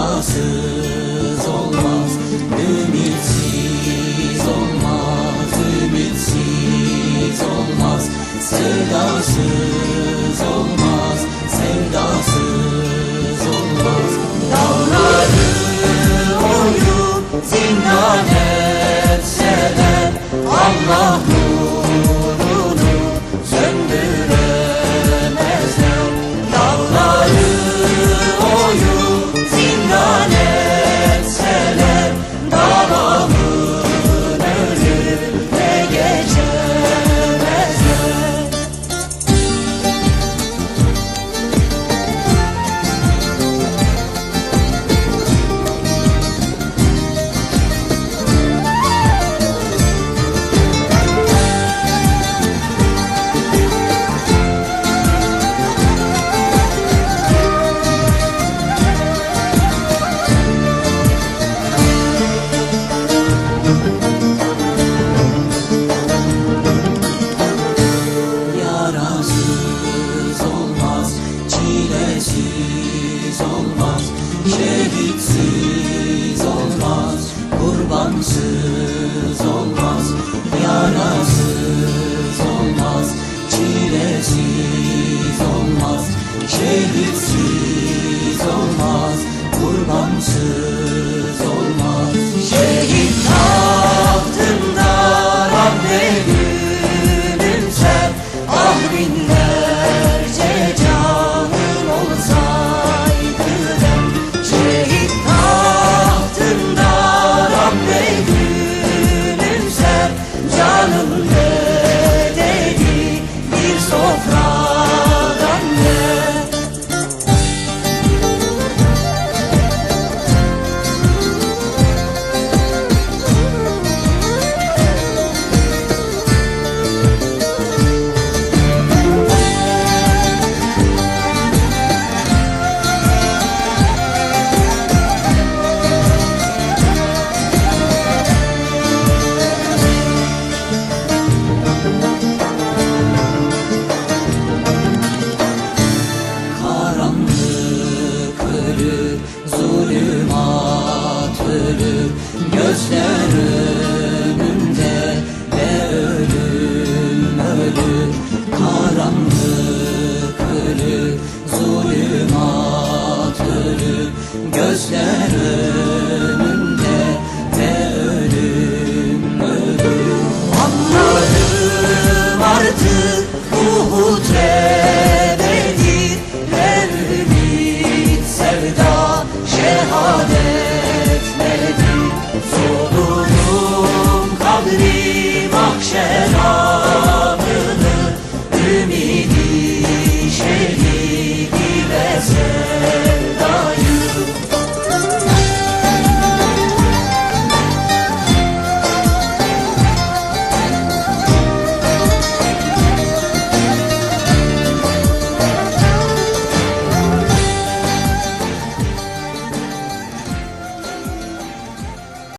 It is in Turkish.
sevdasız olmaz. Ümitsiz olmaz, ümitsiz olmaz, sevdasız olmaz, sevdasız Gözler önümde ne ölüm ölür Karanlık ölür, zulümat ölür. Gözler önümde ne ölüm ölür. Anladım artık 向前。